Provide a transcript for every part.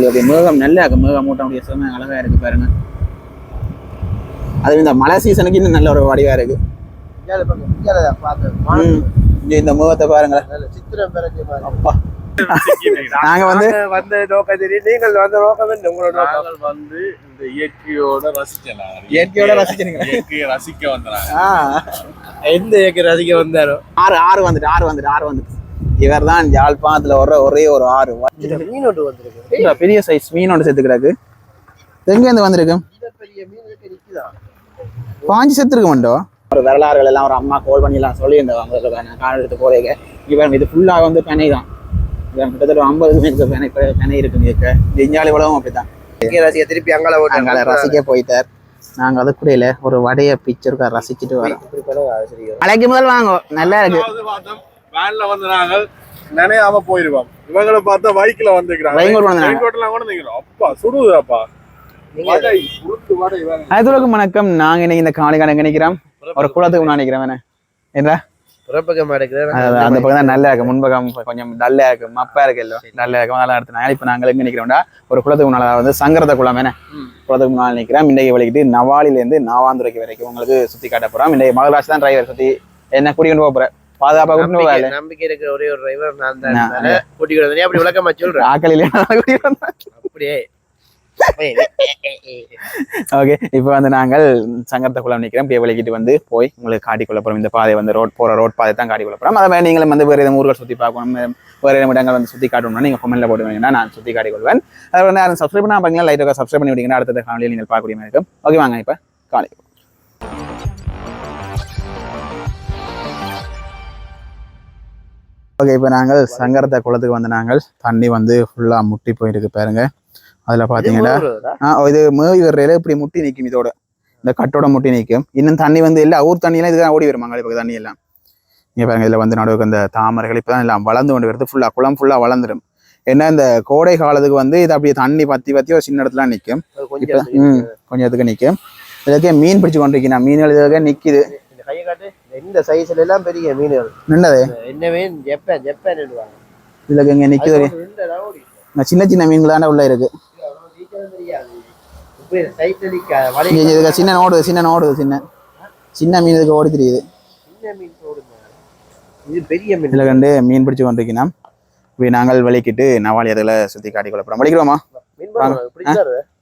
அப்படி மேகம் நல்லா இருக்கு மேகம் மூட்டம் அப்படியே செம்ம அழகா இருக்கு பாருங்க. அது இந்த மழை சீசனுக்கு இன்னும் நல்ல ஒரு வடிவா இருக்கு. இந்த முகத்தை பாருங்க. அப்பா. நாங்க வந்து வந்து நோக்கம் தெரியும். நீங்கள் வந்த நோக்கம் உங்களோட நாங்கள் வந்து இந்த இயற்கையோட ரசிக்கலாம் இயற்கையோட ரசிக்கிறீங்க இயற்கையை ரசிக்க வந்தாங்க ஆ. எந்த ஏக்கர் அதிக வந்தாரோ? ஆறு ஆறு வந்துட்டு ஆறு வந்துட்டு ஆறு வந்துட்டு. இவர் தான் யாழ்ப்பாணத்துல வர்ற ஒரே ஒரு ஆறு. மீன் ஒன்று வந்திருக்கு. பெரிய சைஸ் மீன் ஒன்று செத்து கிடக்கு எங்க இருந்து வந்திருக்கு? இந்த பெரிய மீன் கிட்ட நிக்குதா பாஞ்சு செத்துருக்க மாட்டோம் ஒரு வரலாறுகள் எல்லாம் ஒரு அம்மா கால் பண்ணி எல்லாம் சொல்லி இந்த கால் எடுத்து போறீங்க இவன் இது ஃபுல்லா வந்து பெனை தான். இவன் கிட்டத்தட்ட ஒரு ஐம்பது மீனுக்கு பெனை பெனை இருக்கு இந்த இஞ்சாலி உலகம் அப்படித்தான். இங்கே ரசிக திருப்பி அங்கால நாங்கள் ரசிக்க போயிட்டார். நாங்க அதுக்குடையில ஒரு வடைய பிக்சருக்கா ரசிச்சுட்டு வரோம். மலைக்கு முதல் வாங்க. நல்லா இருக்கு. வேன்ல வந்து நாங்கள் நினையாம போயிருவோம். இவங்களை பார்த்தா பைக்ல வந்துக்கிறாங்க. ரெயின்கோட்லாம் கூட நிக்கிறோம். அப்பா சுடுதுப்பா வணக்கம். நாங்க இன்னைக்கு இந்த காணொலி கணக்கு நினைக்கிறோம். ஒரு குளத்துக்கு நான் நினைக்கிறேன். என்ன? அந்த பக்கம் தான் நல்லா இருக்கு. முன்பக்கம் கொஞ்சம் டல்லா இருக்கு. மப்பா இருக்கு இல்ல நல்லா இருக்கு. நல்லா எடுத்து இப்ப நாங்க எங்க நிக்கிறோம்டா? ஒரு குளத்துக்கு முன்னால வந்து சங்கரத குளம் என்ன? குளத்துக்கு முன்னால நிக்கிறோம். இன்றைக்கு வலிக்கிட்டு நவாலில இருந்து நவாந்துரைக்கு வரைக்கும் உங்களுக்கு சுத்தி காட்ட போறோம். இன்றைக்கு மகராஜ் தான் டிரைவர் சுத்தி. என்ன கூட்டிட்டு போக போறேன் பாதுகாப்பா போகல நம்பிக்கை இருக்கிற ஒரே ஒரு டிரைவர் நான் தான் வந்தேன் அப்படி விளக்கமா சொல்றேன். ஆக்களில அப்படியே. ஓகே இப்போ வந்து நாங்கள் சங்கரத்த குளம் நிற்கிறோம் இப்படியே வலிக்கிட்டு வந்து போய் உங்களுக்கு காட்டி போறோம். இந்த பாதை வந்து ரோட் போற ரோட் பாதை தான் காட்டி கொள்ள போறோம். அதை மாதிரி நீங்களும் வந்து வேறு எதுவும் ஊர்கள் சுற்றி பார்க்கணும். வேறு இடங்கள் வந்து சுற்றி காட்டணும்னா நீங்கள் கமெண்ட்ல போட்டு வேணும்னா நான் சுற்றி காட்டி கொள்வேன் அதை வந்து யாரும் சப்ஸ்கிரைப் பண்ணா பார்த்தீங்கன்னா லைட்டாக சப்ஸ்கிரைப் பண்ணி விட்டீங்கன்னா அடுத்த காலையில் நீங்கள் பார்க்கக்கூடிய இருக்கும். ஓகே வாங்க இப்போ காலை ஓகே இப்போ நாங்கள் சங்கரத்த குளத்துக்கு வந்து நாங்கள் தண்ணி வந்து ஃபுல்லாக முட்டி போயிருக்கு பாருங்க. அதில் பார்த்தீங்கன்னா ஆ இது மேவி வர்றையில இப்படி முட்டி நிற்கும் இதோட. இந்த கட்டோட முட்டி நிற்கும் இன்னும் தண்ணி வந்து இல்லை ஊர் தண்ணியெல்லாம் இதுதான் ஓடி வருமாங்க இப்போ தண்ணி எல்லாம் இங்கே பாருங்க இதில் வந்து நடுவுக்கு அந்த தாமரைகள் இப்போ தான் எல்லாம் வளர்ந்து கொண்டு வருது. ஃபுல்லாக குளம் ஃபுல்லாக வளர்ந்துடும் ஏன்னா இந்த கோடை காலத்துக்கு வந்து இது அப்படியே தண்ணி பத்தி பத்தி ஒரு சின்ன இடத்துல நிற்கும் இப்போ கொஞ்சம் ம் கொஞ்சம் இதுக்கு நிற்கும் இதுக்கே மீன் பிடிச்சு கொண்டிருக்கேன் மீன்கள் இதுக்கே நிற்கிது இந்த சைஸ்ல எல்லாம் பெரிய மீன்கள்? நின்னது என்ன மீன்? ஜப்பான் ஜப்பான் சொல்லுவாங்க இதுக்கு இங்கே. இந்த சின்ன சின்ன மீன்களான உள்ள இருக்கு. நிக்காது. சின்ன நோடு சின்ன நோடு சின்ன. சின்ன மீன் இதுக்கு ஓடி தெரியுது. இது பெரிய மீன். இதில் கண்டு மீன் பிடிச்சு கொண்டிருக்கணும் இப்போ நாங்கள் வலிக்கிட்டு நவாலி அதில் சுற்றி காட்டி கொள்ள போகிறோம் வலிக்கிறோமா.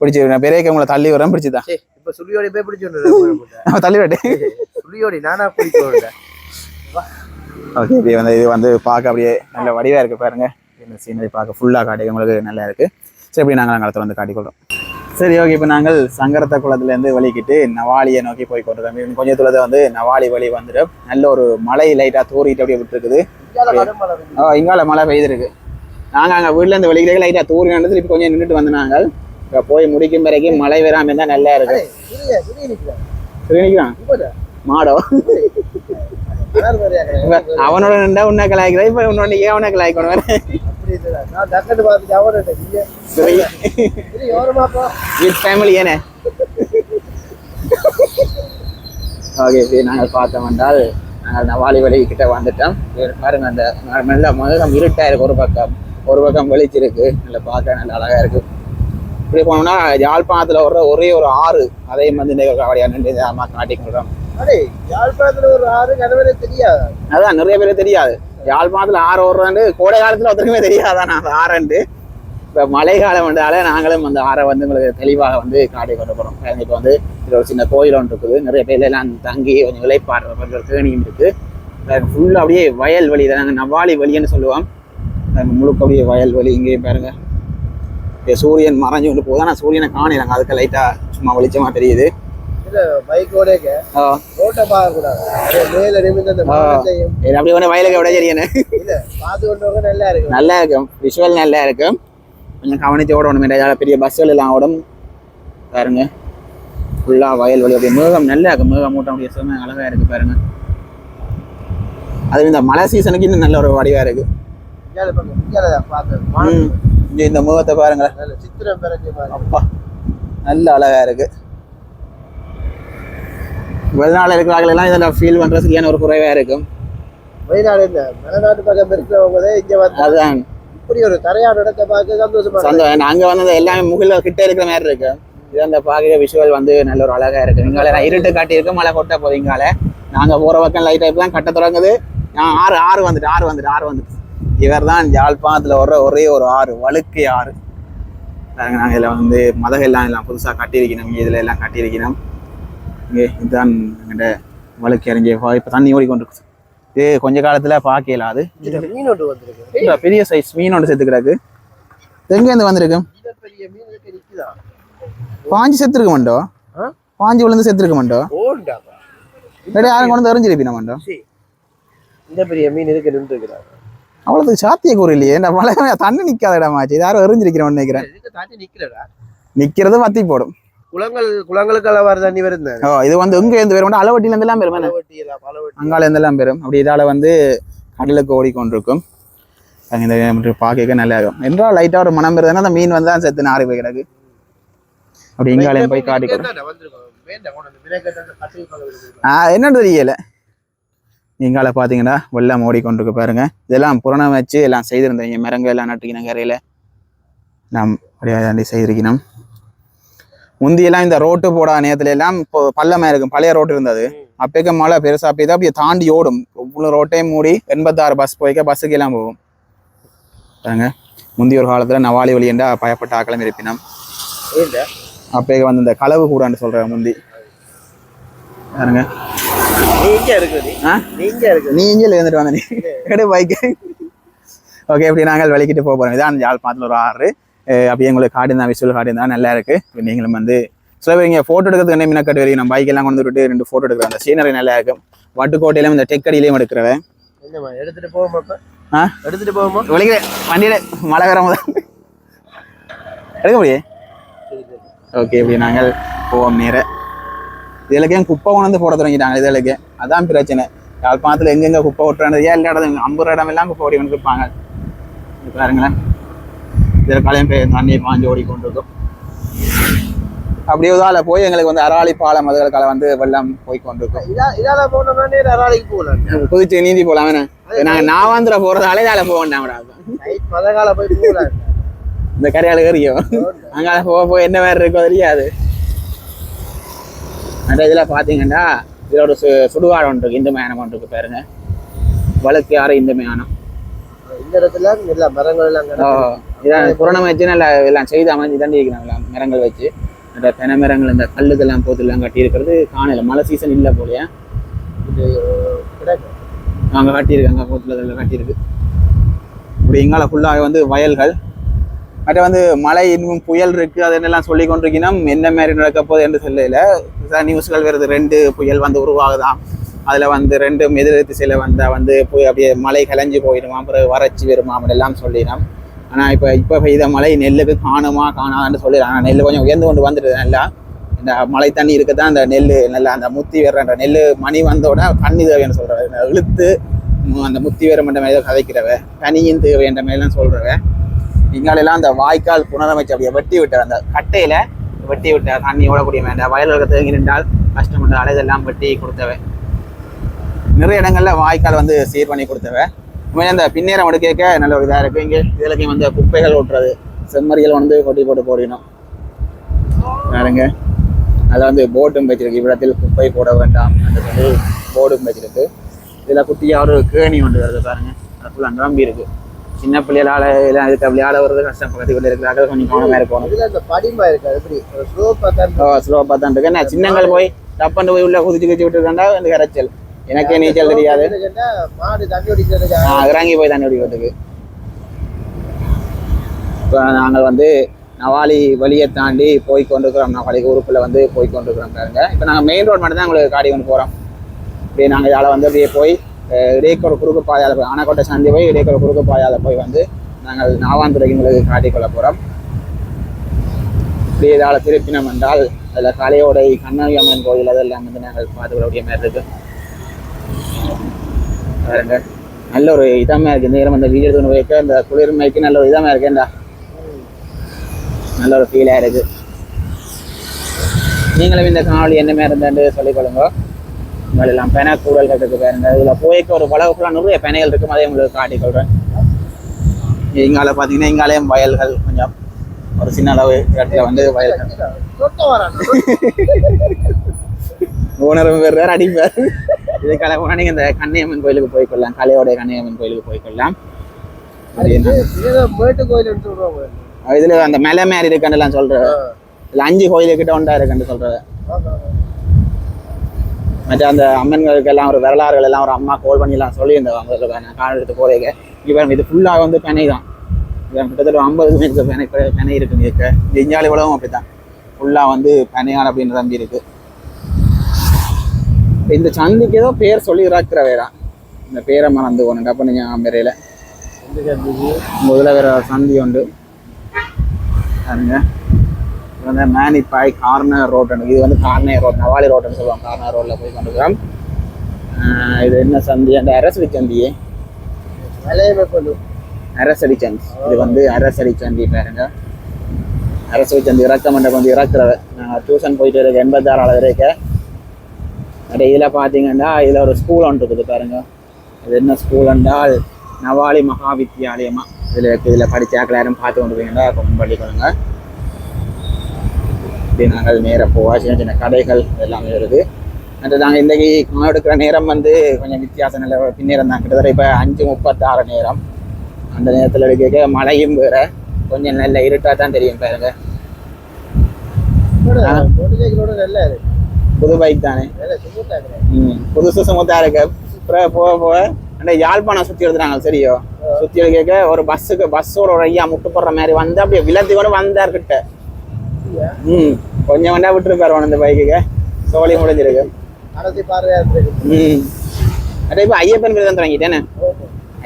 பிடிச்சி பெரிய உங்களை தள்ளி வரேன் பிடிச்சிதான். இப்ப சுழியோடி போய் பிடிச்சு. தள்ளி விட்டு சுழியோடி நானா விடுறேன். ஓகே இது வந்து இது வந்து பார்க்க அப்படியே நல்ல வடிவாக இருக்குது பாருங்க. இந்த சீனரி பார்க்க ஃபுல்லாக காட்டி உங்களுக்கு நல்லா இருக்குது சரி இப்படி நாங்கள் நாங்கள் வந்து காட்டிக்கொள்கிறோம் சரி ஓகே இப்போ நாங்கள் சங்கரத்த குளத்துலேருந்து வலிக்கிட்டு நவாலியை நோக்கி போய் கொண்டிருக்கோம். இன்னும் கொஞ்ச தூரத்தில் வந்து நவாலி வழி வந்துடும். நல்ல ஒரு மலை லைட்டாக தூரிட்டு அப்படியே விட்டுருக்குது. ஓ இங்கால மழை பெய்திருக்கு. நாங்கள் அங்கே வீட்டிலேருந்து வெளிக்கிறே லைட்டாக தூரி நடந்து இப்போ கொஞ்சம் நின்றுட்டு வந்து நாங்கள் போய் முடிக்கும் வரைக்கும் மழை வராமல் இருந்தால் நல்லா இருக்கு? சரி நிற்கிறான்? மாடோ. அவனோட நின்றா உன்ன கலாய்க்கிறா இப்போ உன்னோட ஏன் உன்னை கலாய்க்கணும் நான் பார்த்துட்டு வித் ஃபேமிலி ஏனே ஓகே சரி நாங்கள் பார்த்தோம் என்றால் நாங்கள் நவாலி வழி கிட்ட வந்துட்டோம் பாருங்க அந்த நல்ல மகம் இருட்டா இருக்கு ஒரு பக்கம். ஒரு பக்கம் வெளிச்சிருக்கு. நல்ல பார்க்க நல்ல அழகா இருக்கு. இப்படி போனோம்னா யாழ்ப்பாணத்துல வர்ற ஒரே ஒரு ஆறு அதையும் வந்து காவடியா நின்று அம்மா காட்டி கொடுக்குறோம் அடே, ஒரு ஆறு தெரியாது. அதான் நிறைய பேருக்கு தெரியாது. யாழ்ப்பாணத்துல ஆறு ஓடுறாண்டு கோடை காலத்துல ஒருத்தருக்குமே தெரியாதான் அந்த ஆறண்டு இப்போ மழை காலம் வந்தாலே நாங்களும் அந்த ஆறை வந்து உங்களுக்கு தெளிவாக வந்து காட்டி கொண்டு போகிறோம் இப்போ வந்து இதில் ஒரு சின்ன கோயில் ஒன்று இருக்குது. நிறைய பேர் எல்லாம் தங்கி கொஞ்சம் விளைப்பாடுற மாதிரி கேணியும் இருக்குது ஃபுல்லாக அப்படியே வயல் வழி தான் நாங்கள் நவாலி வழின்னு சொல்லுவோம். முழுக்க அப்படியே வயல் வழி இங்கேயும் பாருங்க. சூரியன் மறைஞ்சு கொண்டு போகுது. ஆனால் சூரியனை காணிறாங்க அதுக்கு லைட்டாக சும்மா வெளிச்சமா தெரியுது. அப்படியே ஒன்று வயலுக்கு விட சரியான நல்லா இருக்கு நல்லா இருக்கும். விஷுவல் நல்லா இருக்கும். கொஞ்சம் கவனிச்சு ஓடணும். நிறைய பெரிய பஸ்ஸுகள் எல்லாம் ஓடும். பாருங்க. ஃபுல்லாக வயல் வழி. அப்படியே மேகம் நல்லா இருக்கு மேகம் மூட்டம் அப்படியே செம்ம அழகா இருக்கு பாருங்க. அது இந்த மழை சீசனுக்கு இன்னும் நல்ல ஒரு வடிவா இருக்கு. இந்தியால பாருங்க, இந்தியால பார்த்து ம். இங்க இந்த முகத்தை பாருங்க. நல்ல சித்திரம் பிறகு மாதிரி. அப்பா. நல்ல அழகா இருக்கு. வெளிநாடு இருக்கிறார்கள் எல்லாம் இதில் ஃபீல் பண்ற சரியான ஒரு குறைவா இருக்கும். வெளிநாடு என்ன மலைநாட்டு பக்கம் இருக்கிறவங்களே இங்க வந்து அதுதான். இப்படி ஒரு தரையான இடத்தை பார்க்க சந்தோஷமா. சந்தோஷம். அங்க வந்து அந்த எல்லாமே முகில கிட்ட இருக்கிற மாதிரி இருக்கு. இது அந்த பாக்கிற விஷுவல் வந்து நல்ல ஒரு அழகா இருக்கு. இங்கால நான் இருட்டு காட்டி இருக்கு மழை கொட்ட போகுது இங்கால. நாங்க போற பக்கம் லைட் டைப் தான் கட்ட தொடங்குது. நான் ஆறு ஆறு வந்துட்டு ஆறு வந்துட்டு ஆறு வந்துட்டு. இவர் தான் யாழ்ப்பாணத்துல வர்ற ஒரே ஒரு ஆறு வழுக்கை ஆறு. பாருங்க, நாங்க இதுல வந்து மதகு எல்லாம் எல்லாம் புதுசா கட்டியிருக்கணும் இதுல எல்லாம் கட்டியிருக்கணும். இங்கே இதுதான் எங்கிட்ட வழுக்கை அறிஞ்ச இப்ப தண்ணி ஓடிக்கொண்டிருக்கு. இது கொஞ்ச காலத்துல பார்க்க இயலாது இதுல மீன் ஒன்று வந்திருக்கு. இந்த பெரிய சைஸ் மீன் ஒன்று செத்து கிடக்கு. எங்க இருந்து வந்திருக்கு? பாஞ்சு செத்துருக்க மாட்டோம்? பாஞ்சு விழுந்து செத்துருக்க மாட்டோம் யாரும் கொண்டு வந்து எறிஞ்சிருப்பீங்க மாட்டோம் இந்த பெரிய மீன் இருக்கு நின்று இருக்கிறாங்க அவ்வளோத்துக்கு சாத்திய கூறு இல்லையே. இந்த மழை தண்ணி நிக்காத இடமாச்சு. யாரும் எறிஞ்சிருக்கிறோம்னு நினைக்கிறேன். நிக்கிறது வத்தி போடும். குளங்கள் குளங்களுக்கு அளவாறு தண்ணி வருது ஓ இது வந்து எங்க இருந்து வரும்? அளவட்டில இருந்து எல்லாம் பெரும் என்ன? பலவட்டி எல்லாம் பலவட்டி அங்கால இருந்து எல்லாம் பெரும் அப்படி இதால வந்து கடலுக்கு ஓடிக்கொண்டிருக்கும். இந்த பார்க்க நல்லா இருக்கும். என்றால் லைட்டா ஒரு மனம் வருதுன்னா அந்த மீன் வந்து தான் செத்து நாரி போய் கிடக்கு. அப்படி இங்காலையும் போய் காட்டி என்னன்னு தெரியல. இங்கால பாத்தீங்கன்னா வெள்ளம் ஓடிக்கொண்டிருக்கு பாருங்க. இதெல்லாம் புறணம் வச்சு எல்லாம் செய்திருந்தீங்க. மரங்கள் எல்லாம் நட்டுக்கணும் கரையில நாம் அப்படியே தாண்டி செய்திருக்கணும். முந்தியெல்லாம் இந்த ரோட்டு போடா நேரத்துல எல்லாம் இப்போ பள்ளமா இருக்கும். பழைய ரோட்டு இருந்தது. அப்பேக்க மழை பெருசா பெய்து அப்படியே தாண்டி ஓடும். இவ்வளோ ரோட்டையும் மூடி எண்பத்தாறு பஸ் போய்க்க பஸ்ஸுக்கு எல்லாம் போகும். பாருங்க. முந்தைய ஒரு காலத்துல நவாலி வழி என்றா பயப்பட்ட ஆக்களம் இருப்பினம். அப்பேக்க வந்து இந்த களவு கூடான்னு சொல்றேன் முந்தி. பாருங்க. நீங்க இருக்குது. ஆ? நீங்க இருக்குது. நீ இங்கே இருந்துட்டு வந்த நீ பைக்கு ஓகே இப்படி நாங்கள் வெளிக்கிட்டு போக போகிறோம் இதான் யாழ்ப்பாணத்தில் ஒரு ஆறு. அப்படியே உங்களுக்கு காடு தான் விஷுவல் காடு தான் நல்லா இருக்கு. இப்ப நீங்களும் வந்து சில பேர் இங்கே ஃபோட்டோ எடுக்கிறதுக்கு என்ன மினக்கட்டு வரைக்கும் நம்ம பைக் எல்லாம் கொண்டு விட்டு ரெண்டு ஃபோட்டோ எடுக்கிறோம் அந்த சீனரி நல்லா இருக்கும் வட்டுக்கோட்டையிலும் இந்த டெக்கடியிலையும் எடுக்கிறவன் எடுத்துட்டு போவோமா இப்ப? ஆ? எடுத்துட்டு போவோமா? வெளிக்கிற வண்டியில மழை வர முதல். எடுக்க முடியே? ஓகே இப்படி நாங்கள் போவோம் நேர. இதுலக்கே குப்பை கொண்டு போட தொடங்கிட்டாங்க. இதுலக்கே. அதான் பிரச்சனை. யாழ்ப்பாணத்துல எங்கெங்க குப்பை ஓட்டுறாங்க ஏன் எல்லா இடம் ஐம்பது இடம் எல்லாம் குப்பை ஓடி வந்து இருப்பாங்க இது பாருங்களேன். இதில் கலையம் பெய் தண்ணி பாஞ்சு ஓடிக்கொண்டிருக்கும். அப்படியே இதால போய் எங்களுக்கு வந்து அராளி பாலம் அதுகளுக்கால வந்து வெள்ளம் போய் கொண்டிருக்கும் இதா இதால போனோம்னா நேரா நாளைக்கு போகலாம். குதிச்சு நீந்தி வேணா நாங்க நாவாந்திர போறதாலே இதால போக மதகால போய் போகலாம். இந்த கரையால ஏறியும் அங்கால போக போய் என்ன மாதிரி இருக்கோ தெரியாது. அந்த இதில் பார்த்தீங்கன்னா இதில் ஒரு சு சுடுகாடு ஒன்று இருக்கு இந்த மயானம் ஒன்று இருக்கு பாருங்க. வழக்கு யாரும் இந்த மயானம். இந்த இடத்துல எல்லா மரங்கள் எல்லாம். இதான் புரணம் வச்சு நல்லா எல்லாம் செய்து அமைஞ்சு தண்டி இருக்கிறாங்களா மரங்கள் வச்சு. அந்த தென்னை மரங்கள் இந்த கல்லுதெல்லாம் போத்துலாம் கட்டி இருக்கிறது காணல. மழை சீசன் இல்லை போலையா? இது அங்கே கட்டியிருக்காங்க போத்துல இதெல்லாம் கட்டியிருக்கு. இப்படி இங்கால ஃபுல்லாக வந்து வயல்கள். மற்ற வந்து மழை இன்னும் புயல் இருக்கு அது என்னெல்லாம் சொல்லி கொண்டிருக்கணும் என்ன மாதிரி நடக்க போகுது என்று சொல்லல சில நியூஸ்கள் வருது ரெண்டு புயல் வந்து உருவாகுதாம். அதில் வந்து ரெண்டும் எதிர் திசையில் வந்தால் வந்து போய் அப்படியே மழை கலைஞ்சு போயிடுமா அப்புறம் வறட்சி வருமா அப்படிலாம் சொல்லிடும் ஆனால் இப்போ இப்போ பெய்த மழை நெல்லுக்கு காணுமா காணாதான்னு சொல்லிடுறாங்க ஆனால் நெல் கொஞ்சம் உயர்ந்து கொண்டு வந்துடுது நல்லா. இந்த மழை தண்ணி இருக்க தான் அந்த நெல் நல்லா அந்த முத்தி வர்ற நெல் மணி வந்தோட தண்ணி தேவைன்னு சொல்கிறவ இந்த இழுத்து அந்த முத்தி வேற மண்ட மேலே கதைக்கிறவ தனியும் தேவைன்ற மேலாம் சொல்கிறவ இங்காலெல்லாம் அந்த வாய்க்கால் புனரமைச்சு அப்படியே வெட்டி விட்டார் அந்த கட்டையில் வெட்டி விட்டார் தண்ணி ஓடக்கூடிய வேண்டாம் வயல்களுக்கு தேங்கி நின்றால் கஷ்டப்பட்டால் இதெல்லாம் வெட்டி கொடுத்தவ. நிறைய இடங்களில் வாய்க்கால் வந்து சீர் பண்ணி கொடுத்தவ. உண்மையிலே அந்த பின்னேரம் எடுக்க நல்ல ஒரு இதாக இருக்கு. இங்கே இதுலக்கும் வந்து குப்பைகள் ஓட்டுறது செம்மறிகள் வந்து கொட்டி போட்டு போடணும். பாருங்க. அதில் வந்து போட்டும் வச்சிருக்கு. இவ்விடத்தில் குப்பை போட வேண்டாம். என்று சொல்லி போர்டும் வச்சிருக்கு. இதில் குட்டியாக ஒரு கேணி ஒன்று வருது பாருங்க. அது ஃபுல்லாக நிரம்பி இருக்கு. சின்ன பிள்ளைகளால எல்லாம் இதுக்கு விளையாட வர்றது கஷ்டம் பக்கத்து வீட்டில் இருக்கிறாங்க கொஞ்சம் கவனமாக இருக்கணும் அந்த படிமா இருக்கு? அது எப்படி தான் ஓ ஸ்லோவாக தான் இருக்கு. என்ன சின்னங்கள் போய் டப்பண்டு போய் உள்ள குதிச்சு குதிச்சு விட்டுருக்காண்டா? இந்த கரைச்சல். எனக்கே நீச்சல் தெரியாது. மாடு தண்ணி இறங்கி போய் தண்ணி குடிக்கிறதுக்கு. இப்போ நாங்கள் வந்து நவாலி வழியை தாண்டி போய் கொண்டிருக்கிறோம். நவாலி ஊருக்குள்ள வந்து போய் கொண்டிருக்கிறோம் பாருங்க. இப்போ நாங்கள் மெயின் ரோட் மட்டும் தான் உங்களுக்கு காடி கொண்டு போகிறோம் இப்படியே நாங்கள் இதால் வந்து அப்படியே போய் இடைக்கோட குறுக்கு பாதையால் போய் ஆனக்கோட்டை சந்தி போய் இடைக்கோட குறுக்கு பாதையால் போய் வந்து நாங்கள் நாவாந்துறைக்கு உங்களுக்கு காட்டிக்கொள்ள போகிறோம் இப்படி இதால் திருப்பினம் என்றால் அதில் கலையோடை கண்ணகி அம்மன் கோயில் அதெல்லாம் வந்து நாங்கள் பார்த்துக்கூடிய மாதிரி இருக்கு. பாருங்க நல்ல ஒரு இதமா இருக்கு. இந்த நேரம் அந்த வீடியோ எடுத்து வைக்க இந்த குளிர்மைக்கு நல்ல ஒரு இதமா இருக்கேன்டா. நல்ல ஒரு ஃபீலாக இருக்கு. நீங்களும் இந்த காணொலி என்ன மாதிரி இருந்தாண்டு சொல்லிக்கொள்ளுங்க உங்கள் எல்லாம் பென கூடல் இருக்கு பாருங்க. இதில் போய்க்க ஒரு பழக ஃபுல்லாக நிறைய பெனைகள் இருக்கும். அதே உங்களுக்கு காட்டிக்கொள்கிறேன் இங்கால பார்த்தீங்கன்னா இங்காலயம் வயல்கள் கொஞ்சம் ஒரு சின்ன அளவு இடத்துல வந்து வயல்கள். ஓனரும் வேறு அடிப்பார். இதுக்கால போனால் நீங்கள் இந்த கன்னியம்மன் கோயிலுக்கு போய்க்கொள்ளலாம் கலையோடைய கன்னியம்மன் கோயிலுக்கு போய்க்கொள்ளலாம் மேட்டு கோயில் இதுல அந்த மலை மாதிரி இருக்குன்னு சொல்றது இல்ல அஞ்சு கோயிலுக்கிட்ட ஒன்றா இருக்குன்னு சொல்றது மற்ற அந்த அம்மன்களுக்கு எல்லாம் ஒரு வரலாறுகள் எல்லாம் ஒரு அம்மா கோல் பண்ணி எல்லாம் சொல்லியிருந்தவங்க நான் கால் எடுத்து போறீங்க. இவன் இது ஃபுல்லாக வந்து பெனை தான். இவன் கிட்டத்தட்ட ஐம்பது மீட்டர் பெனை பெனை இருக்குங்க இருக்க இந்த இஞ்சாலி உலகம் அப்படித்தான். ஃபுல்லாக வந்து பெனையால் அப்படின்னு நம்பி இருக்கு. இந்த சந்திக்கு ஏதோ பேர் சொல்லி வேறா. இந்த பேரை மறந்து ஒன்று அப்போ நீங்கள் மெரையில் முதல்ல வேற சந்தி உண்டு. பாருங்க. இது வந்து மேனிப்பாய் கார்னர் ரோட் இது வந்து கார்னர் ரோட் நவாலி ரோட்னு சொல்லுவாங்க. கார்னர் ரோட்டில் போய் கொண்டிருக்கிறோம். இது என்ன சந்தி? அந்த அரசடி சந்தியே. அரசடி சந்தி. இது வந்து அரசடி சந்தி பாருங்க. அரசடி சந்தி இறக்க மண்டபம் வந்து இறக்குறவ. நான் டியூஷன் போயிட்டு இருக்க எண்பத்தாறு அளவு இருக்க அட இதில் பார்த்தீங்கன்னா இதில் ஒரு ஸ்கூல் ஒன்று இருக்குது பாருங்க இது என்ன ஸ்கூல் என்றால் நவாலி மகா வித்யாலயமா இதில் இதில் படித்த யாரும் பார்த்து கொண்டு போயிருந்தா கமெண்ட் பண்ணிக்கொள்ளுங்க இப்படி நாங்கள் நேராக போவா சின்ன சின்ன கடைகள் எல்லாமே வருது மற்ற நாங்கள் இன்றைக்கி எடுக்கிற நேரம் வந்து கொஞ்சம் வித்தியாசம் நில பின்னேரம் தான் கிட்டத்தட்ட இப்போ அஞ்சு முப்பத்தாறு நேரம் அந்த நேரத்தில் எடுக்க மழையும் வேற கொஞ்சம் நல்ல இருட்டாக தான் தெரியும் பாருங்க புது பைக் தானே. ம் புதுசு சுமத்தா இருக்கு. அப்புறம் போக போக அந்த யாழ்ப்பாணம் சுற்றி எடுத்துறாங்க சரியோ? சுற்றி எடுக்க ஒரு பஸ்ஸுக்கு பஸ்ஸோட ஒரு ஐயா முட்டு போடுற மாதிரி வந்து அப்படியே விலத்தி கூட வந்தார் கிட்ட. ம் கொஞ்சம் வேண்டா விட்டுருப்பாரு உன இந்த பைக்குக்கு சோழி முடிஞ்சிருக்கு. ம். அதே இப்போ ஐயப்பன் விரதம் தொடங்கிட்டேனே.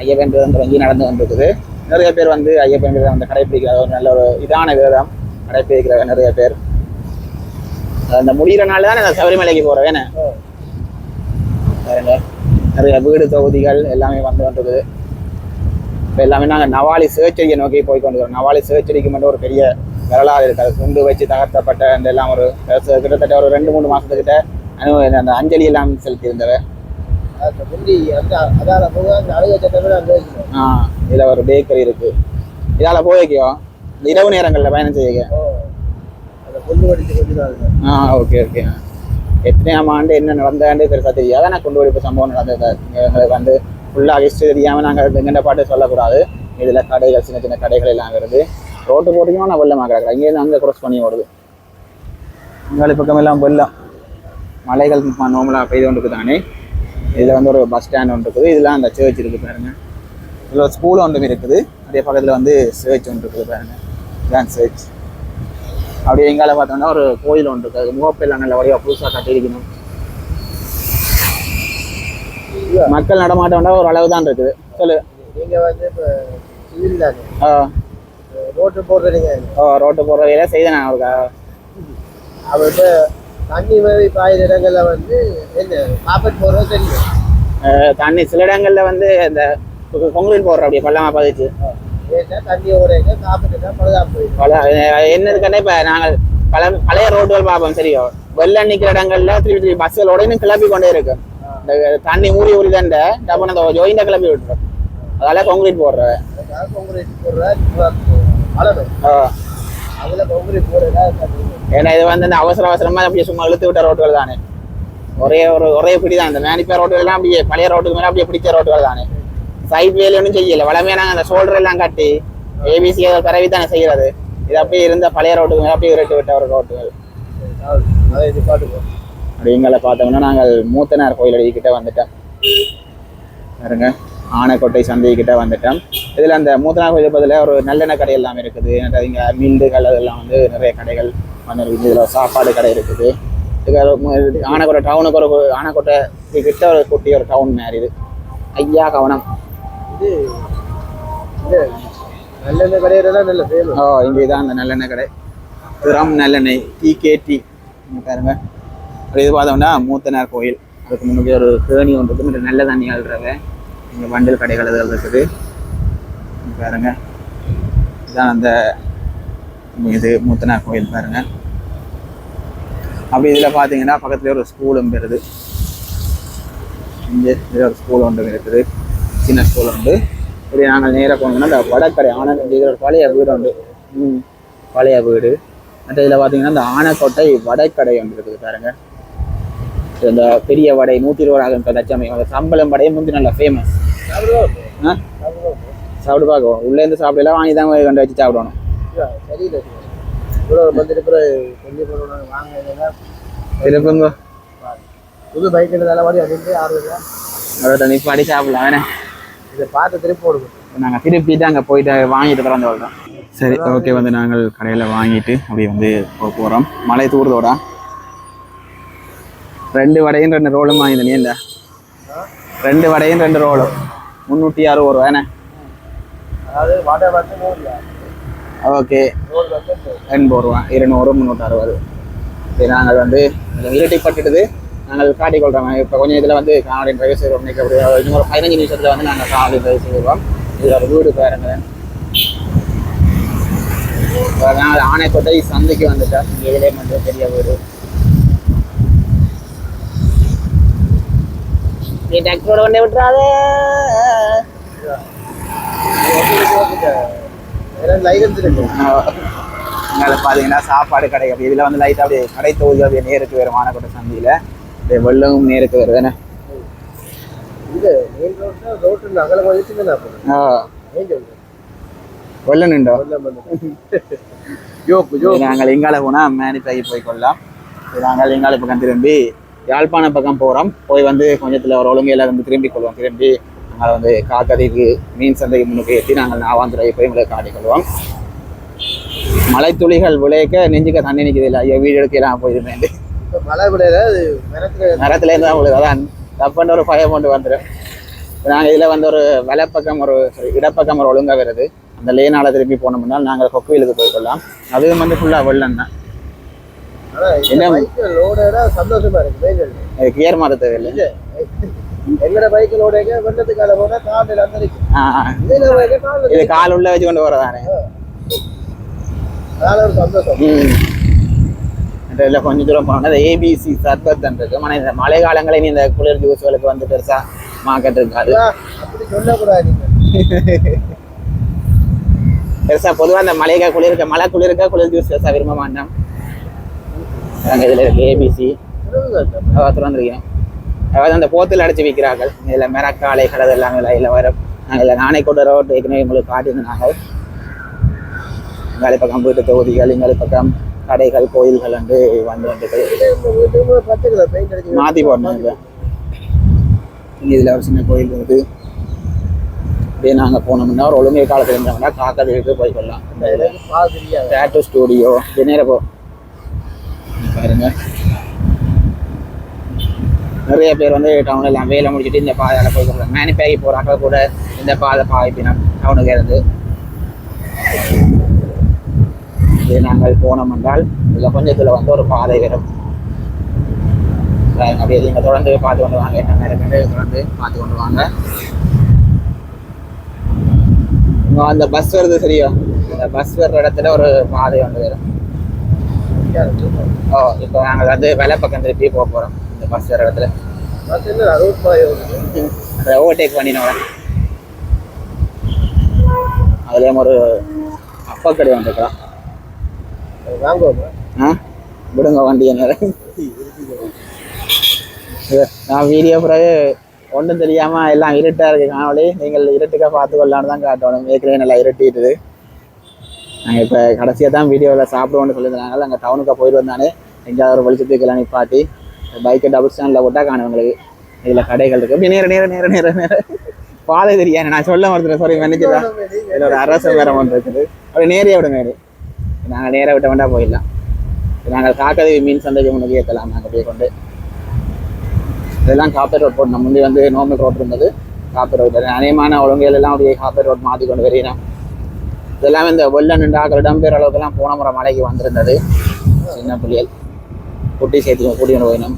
ஐயப்பன் விரதம் தொடங்கி நடந்து கொண்டிருக்குது நிறைய பேர் வந்து ஐயப்பன் விரதம் வந்து கடைப்பிடிக்கிற ஒரு நல்ல ஒரு இதான விரதம். கடைப்பிடிக்கிற நிறைய பேர். அந்த முடிகிற நாள் தான் இந்த சபரிமலைக்கு போகிறேன் என்ன பாருங்க. நிறைய வீடு தொகுதிகள் எல்லாமே வந்து கொண்டிருக்குது. இப்போ எல்லாமே நாங்கள் நவாலி சிவச்செடியை நோக்கி போய் கொண்டிருக்கிறோம். நவாலி சிவச்செடிக்கு மட்டும் ஒரு பெரிய வரலாறு இருக்காது குண்டு வச்சு தகர்த்தப்பட்ட அந்த எல்லாம் ஒரு கிட்டத்தட்ட ஒரு ரெண்டு மூணு மாசத்துக்கிட்ட அனு அந்த அஞ்சலி எல்லாம் செலுத்தியிருந்தவ அந்த முந்தி அந்த அதால போக அந்த அழுகை சட்டமே அங்கே வச்சுக்கணும் ஆ இதில் ஒரு பேக்கரி இருக்கு. இதால் போய்க்கோ. இரவு நேரங்களில் பயணம் செய்யுங்க அந்த புல்லு வடிச்சு கொஞ்சம் நாள் ஆ ஓகே ஓகே எத்தனையாம் ஆண்டு என்ன நடந்தாண்டு பெருசாக தெரியாது. ஆனால் குண்டு வெடிப்பு சம்பவம் நடந்தது. எங்களுக்கு வந்து ஃபுல்லாக ஹிஸ்ட்ரி தெரியாமல் நாங்கள் எங்கெண்ட பாட்டு சொல்லக்கூடாது. இதில் கடைகள் சின்ன சின்ன கடைகள் எல்லாம் வருது. ரோட்டு போட்டிங்கன்னா நான் வெள்ளமாக கிடக்குறேன். இங்கேருந்து அங்கே க்ரோஸ் பண்ணி ஓடுது. அங்காளி பக்கம் எல்லாம் வெள்ளம் மலைகள் நோமலாக பெய்து கொண்டு தானே. இதில் வந்து ஒரு பஸ் ஸ்டாண்ட் ஒன்று இருக்குது. இதெல்லாம் அந்த சேர்ச் இருக்குது பாருங்கள் இதில் ஒரு ஸ்கூல் ஒன்றும் இருக்குது. அதே பக்கத்தில் வந்து சேர்ச் ஒன்று இருக்குது பாருங்க. இதான் சேர்ச் அப்படியே எங்கால பார்த்தோம்னா ஒரு கோயில் ஒன்று இருக்குது முகப்பெல்லாம் நல்ல வழியாக புதுசாக கட்டியிருக்கணும். மக்கள் நடமாட்டம்னா ஒரு அளவு தான் இருக்குது சொல்லு. நீங்க வந்து இப்போ ரோட்டு போடுறீங்க ஓ ரோட்டு போகிற வேலையை செய்தேன் நான் ஒரு அவர்கிட்ட தண்ணி மாதிரி பாயிற இடங்கள்ல வந்து என்ன காப்பட் போடுறது தெரியும் தண்ணி சில இடங்கள்ல வந்து இந்த பொங்கல் போடுற அப்படியே பள்ளமாக பதிச்சு. என்னதுக்கான இப்போ நாங்கள் பல பழைய ரோடுகள் பார்ப்போம் சரியோ வெள்ளம் நிற்கிற இடங்கள்ல திருப்பி திருப்பி கிளப்பி கொண்டே இருக்கு இந்த தண்ணி ஊறி ஊறி தான் அந்த ஜோயிண்டா கிளப்பி விட்டுரும். அதால கான்கிரீட் போடுற ஏன்னா இது வந்து இந்த அவசர அவசரமா அப்படியே சும்மா இழுத்து விட்ட ரோட்டுகள் தானே. ஒரே ஒரு ஒரே பிடி தான். இந்த மேனிப்பேர் ரோட்டுகள் எல்லாம் அப்படியே பழைய ரோட்டுக்கு மேலே அப்படியே பிடிச்ச ரோட்டுகள் தானே. சைட் ஒன்றும் செய்யல. வளமையா நாங்கள் அந்த ஷோல்டர் எல்லாம் கட்டி ஏபிசி அதை பரவி தானே செய்யறது. இது அப்படியே இருந்த பழைய ரோட்டுகள் அப்படியே விரட்டி விட்ட ஒரு ரோட்டுகள் அதை அப்படிங்களை பார்த்தோம்னா நாங்கள் மூத்தனார் கோயில் அடிக்கிட்ட வந்துட்டோம். பாருங்க ஆனைக்கோட்டை சந்தைக்கிட்ட வந்துட்டோம். இதில் அந்த மூத்தனார் கோயில் பதில் ஒரு நல்லெண்ணெய் கடை எல்லாம் இருக்குது. இங்கே மில்லுகள் அதெல்லாம் வந்து நிறைய கடைகள் வந்துருக்கு. இதில் சாப்பாடு கடை இருக்குது. இது ஆனைக்கோட்டை டவுனுக்கு ஒரு ஆனைக்கோட்டை கிட்ட ஒரு குட்டி ஒரு டவுன் மாதிரி இது. ஐயா கவனம். இது இது நல்லெண்ணெய் கடையிறதா நல்ல பேர். ஓ இங்கே தான் அந்த நல்லெண்ணெய் கடை. திறம் நல்லெண்ணெய் டிகேடி பாருங்க. அப்படி இது பார்த்தோம்னா மூத்தனார் கோயில். அதுக்கு முன்னாடி ஒரு கேணி ஒன்று இருக்குது. நல்ல தண்ணி அழுறவ இங்கே வண்டல் கடைகள் இருக்குது. பாருங்க. இதான் அந்த இது மூத்தனார் கோயில் பாருங்க. அப்படி இதில் பார்த்தீங்கன்னா பக்கத்துலேயே ஒரு ஸ்கூலும் வருது இங்கே ஒரு ஸ்கூல் ஒன்றும் இருக்குது. சின்ன ஸ்கூல் உண்டு. இப்படி நாங்கள் நேராக போனோம்னா இந்த வடக்கரை ஆனந்த் இது ஒரு பழைய வீடு உண்டு. ம் பழைய வீடு. மற்ற இதில் பார்த்தீங்கன்னா இந்த ஆனைக்கோட்டை வடக்கடை ஒன்று இருக்குது பாருங்க. இந்த பெரிய வடை நூற்றி இருபது ஆகும் லட்சம் அந்த சம்பளம் வடையை முந்தி நல்லா ஃபேமஸ் ஆ? சாப்பிட்டு பார்க்குவோம் உள்ளேருந்து சாப்பிடலாம் வாங்கி தான் கொண்டு வச்சு சாப்பிடணும். திருப்பங்க. புது மாதிரி அது ஆறு அதை நிப்பாடி சாப்பிடலாம் வேணே இதை பார்த்து திருப்பி போடுவோம் நாங்கள் திருப்பிட்டு அங்கே போயிட்டு வாங்கிட்டு திறந்து விடுறோம் சரி ஓகே வந்து நாங்கள் கடையில் வாங்கிட்டு அப்படி வந்து போக போகிறோம் மலை தூர்தோடா? ரெண்டு வடையும் ரெண்டு ரோலும் வாங்கினீ இல்லை ரெண்டு வடையும் ரெண்டு ரோலும். முந்நூற்றி அறுபது ரூபா என்ன? ஓகே எண்பது ரூபா இருநூறு முந்நூற்றி அறுபது. சரி நாங்கள் வந்து இருட்டிப்பட்டுடுது நாங்கள் காட்டிக்கொள்கிறோம் இப்போ கொஞ்சம் இதில் வந்து காணொலி டிரைவ் அப்படி இன்னும் ஒரு பதினஞ்சு நிமிஷத்தில் வந்து நாங்கள் காணொலி டிரைவ் செய்வோம் இதில் வீடு பாருங்க. நாங்கள் ஆனைக்கோட்டை சந்தைக்கு வந்துட்டோம் இங்கே இதிலே மட்டும் பெரிய வீடு. நீ டாக்டரோட கொண்டே விட்டுறாதே. பார்த்தீங்கன்னா சாப்பாடு கடை அப்படி இதில் வந்து லைட்டாக அப்படியே கடை தொகுதி அப்படியே நேருக்கு வரும் ஆனைக்கோட்டை சந்தையில். வெள்ளமும் நேருக்கு வருது என்ன இது மெயின் ரோட்ல ரோட்டு அகல போயிட்டு நான் போகிறேன் ஆ. மெயின் ரோடு வெள்ளம் நின்றோ ஜோக்கு ஜோக்கு நாங்கள் இங்கால போனால் மேனிப்பாகி போய் கொள்ளலாம். நாங்கள் இங்கால பக்கம் திரும்பி யாழ்ப்பாணம் பக்கம் போகிறோம் போய் வந்து கொஞ்சத்தில் ஒரு ஒழுங்கையில் வந்து திரும்பி கொள்வோம். திரும்பி நாங்கள் வந்து காக்கதைக்கு மீன் சந்தைக்கு முன்னுக்கு ஏற்றி நாங்கள் நாவாந்துரை போய் உங்களை காட்டிக்கொள்வோம் மலைத்துளிகள் விளையக்க நெஞ்சுக்க தண்ணி நிற்குது இல்லை? ஐயோ வீடு எடுக்கலாம் போயிருந்தேன். மழை விடையில அது மரத்துல மரத்துல இருந்து தான் உங்களுக்கு அதான். தப்புன்ற ஒரு பயம் கொண்டு வந்துடும் நாங்கள் இதில் வந்து ஒரு வலப்பக்கம் ஒரு இடப்பக்கம் ஒரு ஒழுங்கா வருது. அந்த லேனால திரும்பி போனோம்னா நாங்கள் கொக்குவிலுக்கு போய்க்கொள்ளலாம் அதுவும் வந்து ஃபுல்லாக வெள்ளம் தான். சந்தோஷமா இருக்கு கியர் மாற்ற தேவையில்லை. எங்கட பைக்கு லோடேங்க வெள்ளத்துக்கால போனா காலையில் அந்த இருக்கு ஆ, ஆ. இதுல பைக்கு காலையில் இது கால் உள்ள வச்சு கொண்டு வரதானே அதனால ஒரு சந்தோஷம். இதில் கொஞ்சம் தூரம் போனோம்னா இந்த ஏபிசி சர்பத் இருக்கு ஆனால் இந்த மழை காலங்களில் நீ இந்த குளிர் ஜூஸ்களுக்கு வந்து பெருசாக மார்க்கெட் இருக்காது. சொல்லக்கூடாது. பெருசாக பொதுவாக இந்த மலைக்கா குளிர்க்க மழை குளிர்க்க குளிர் ஜூஸ் பெருசாக விரும்ப மாட்டோம். நாங்கள் இதில் இருக்கு ஏபிசி திறந்துருக்கேன் அதாவது அந்த போத்தில் அடைச்சி விற்கிறார்கள். இதில் மிரக்காலை கடை எல்லாமே இதில் வரும். நாங்கள் இதில் நானே கொண்டு ரோட் ஏற்கனவே உங்களுக்கு காட்டியிருந்தாங்க இங்காலி பக்கம் வீட்டு தொகுதிகள் இங்காலி பக்கம் கடைகள் கோயில்கள் வந்து வந்து வந்துட்டு உங்க மாற்றி போடணும் இதில் ஒரு சின்ன கோயில் இருக்குது. அப்படியே நாங்கள் போனோம்னா ஒரு ஒழுங்கை காலத்தில் இருந்தோம்னா காக்கதைக்கு போய் கொள்ளலாம். இந்த இதில். டேட்டோ ஸ்டூடியோ இது பாருங்க. நிறைய பேர் வந்து டவுனில் எல்லாம் வேலை முடிச்சுட்டு இந்த பாதையால் போய் கொடுக்குறாங்க மேனிப்பேகி போகிறாங்க கூட இந்த பாதை பாய்ப்பினா டவுனுக்கு இருந்து இது நாங்கள் போனோம் என்றால் இதில் கொஞ்சத்தில் வந்து ஒரு பாதை வரும். அப்படியே நீங்கள் தொடர்ந்து பார்த்து கொண்டு வாங்க. என்ன இருக்குன்னு தொடர்ந்து பார்த்து கொண்டு வாங்க. அந்த பஸ் வருது சரியா? அந்த பஸ் வர்ற இடத்துல ஒரு பாதை ஒன்று வரும். ஓ இப்போ நாங்கள் வந்து வெலை பக்கம் திருப்பி போக போகிறோம் இந்த பஸ் வர இடத்துல. அதை ஓவர்டேக் பண்ணினோம் அதுலேயும் ஒரு அப்பக்கடை கடை அது விடுங்க வண்டி என்ன? நான் வீடியோ பிறகு ஒன்றும் தெரியாமல் எல்லாம் இருட்டாக இருக்குது காணொளி. நீங்கள் இருட்டுக்காக பார்த்து கொள்ளலான்னு தான் காட்டணும். ஏற்கனவே நல்லா இருட்டிட்டுது நாங்கள் இப்போ கடைசியாக தான் வீடியோவில் சாப்பிடுவோம்னு சொல்லியிருந்தாங்க அங்கே டவுனுக்கு போயிட்டு வந்தானே எங்கேயாவது ஒரு வெளிச்சத்துக்கெல்லாம் நிப்பாட்டி பைக்கை டபுள் ஸ்டாண்டில் போட்டால் காணும் உங்களுக்கு இதில் கடைகள் இருக்குது அப்படி நேர நேர நேர நேர நேர. பாதை தெரியாது. நான் சொல்ல மறந்துட்டேன். சாரி மன்னிச்சுதான் இதில் ஒரு அரச மரம் ஒன்று இருக்குது. அப்படி நேரே விடுங்க. இது நாங்கள் நேராக விட்ட வேண்டாம் போயிடலாம். நாங்கள் காக்கதேவி மீன் சந்தைக்கு முன்னாடி ஏற்றலாம் நாங்கள் அப்படியே கொண்டு. இதெல்லாம் காப்பர் ரோட் போடணும். முந்தி வந்து நார்மல் ரோட் இருந்தது. காப்பர் ரோட் அநேகமான ஒழுங்குகள் எல்லாம் அப்படியே காப்பர் ரோட் மாற்றி கொண்டு வருகிறோம் இதெல்லாம் இந்த வெள்ள நின்றாக்கள் இடம்பெயர் அளவுக்குலாம் போன முறை மலைக்கு வந்திருந்தது. சின்ன பிள்ளைகள் குட்டி சேர்த்து கூட்டி கொண்டு போயினோம்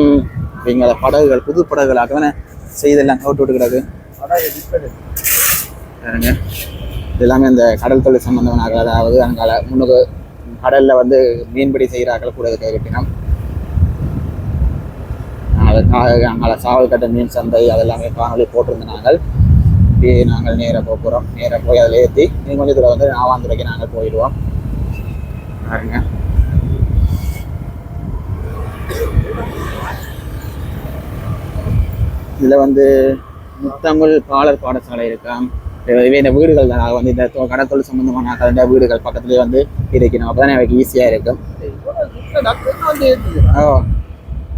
ம். எங்களை படகுகள் புது படகுகளாக செய்தெல்லாம் கவுட்டு விட்டு கிடக்கு பாருங்க. எல்லாமே இந்த கடல் தொழில் சம்பந்தமான அதாவது அங்கால முன்னுக்கு கடலில் வந்து மீன்பிடி செய்கிறார்கள் கூட இருக்க கட்டினம் நாங்கள் அங்கே சாவல்கட்ட மீன் சந்தை அதெல்லாமே காணொலி போட்டிருந்த நாங்கள் நாங்கள் நேராக போக போகிறோம் நேராக போய் அதில் ஏற்றி இன்னும் கொஞ்சம் தூரம் வந்து நாவாந்துரைக்கு நாங்கள் போயிடுவோம். பாருங்க. இதில் வந்து முத்தமிழ் பாலர் பாடசாலை இருக்காம். இந்த வீடுகள் தான் வந்து இந்த கடத்தொழில் சம்பந்தமான அந்த வீடுகள் பக்கத்துலேயே வந்து இருக்கணும் அப்போ தான் எனக்கு ஈஸியாக இருக்கும். ஓ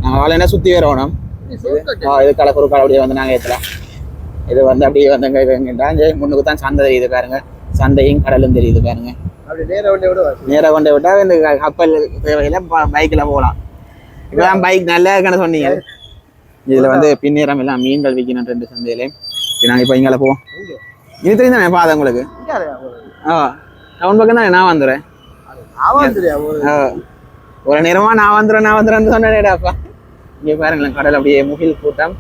நாங்கள் என்ன சுற்றி வரணும் ஆ இது கடை குறுக்கால அப்படியே வந்து நாங்கள் ஏற்றலாம் இது வந்து அப்படியே வந்து எங்கே முன்னுக்கு தான் சந்தை தெரியுது பாருங்க. சந்தையும் கடலும் தெரியுது பாருங்க. நேராக கொண்டு விட்டால் இந்த கப்பல் தேவையில்லை பைக்கில் போகலாம். இப்போதான் பைக் நல்லா இருக்குன்னு சொன்னீங்க. இதில் வந்து பின்னேறம் எல்லாம் மீன்கள் விற்கணும் ரெண்டு சந்தையிலையும் நாங்கள் இப்போ இங்கே போவோம்? இது தெரியும் தானே பாதை உங்களுக்கு? ஆ டவுன் பக்கம் தான் நான் வந்துடுறேன். ஒரு நேரமா நான் வந்துடுறேன் நான் வந்துடுறேன்னு சொன்னேன்டாப்பா இங்கே பாருங்களேன் கடல் அப்படியே முகில் கூட்டம்.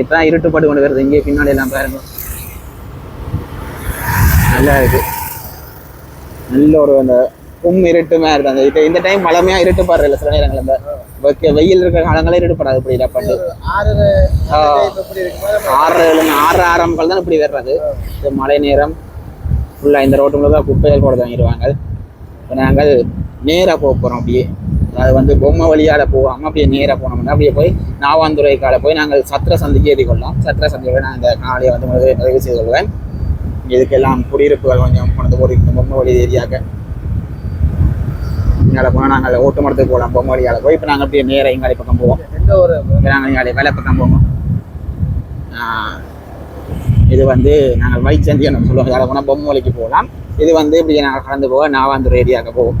இப்பதான் இருட்டுப்பட்டு கொண்டு வருது. இங்கே பின்னாடி எல்லாம் பாருங்க. நல்லா இருக்கு. நல்ல ஒரு அந்த கும் இருட்டுமா இருக்கு அந்த இந்த டைம் மழமையா இருட்டு பாடுறல சில நேரங்கள் இந்த வெயில் இருக்கிற காலங்களே இருட்டுப்படாது இப்படி டப்பாண்டு ஆறரை ஆறு ஆறு ஆறு தான் இப்படி வர்றது. இது மழை நேரம் ஃபுல்லாக இந்த ரோட்டு முழுக்க குப்பைகள் போட வாங்கிடுவாங்க இப்போ நாங்கள் நேராக போக போகிறோம் அப்படியே. அது வந்து பொம்மை வழியால் போகாமல் அப்படியே நேராக போனோம்னா அப்படியே போய் நாவாந்துறை காலை போய் நாங்கள் சத்திர சந்திக்கு ஏறி கொள்ளலாம் சத்திர சந்தியோட நான் இந்த காலையை வந்து முதல்ல நிறைவு செய்து கொள்வேன். இதுக்கெல்லாம் குடியிருப்புகள் கொஞ்சம் கொண்டு போய் பொம்மை வழி ஏரியாக்க இங்கால போனால் நாங்கள் ஓட்டு மரத்துக்கு போகலாம் பொம்மை வழியால் போய் இப்போ நாங்கள் அப்படியே நேராக இங்காடி பக்கம் போவோம். எந்த ஒரு நாங்கள் இங்காடி வேலை பக்கம் போவோம். இது வந்து நாங்கள் வைச்சந்தி நம்ம சொல்லுவோம். இதில் போனால் பொம்மொழிக்கு போகலாம் இது வந்து இப்படி நாங்கள் கடந்து போக நாவாந்தூர் ஏரியாவுக்கு போவோம்.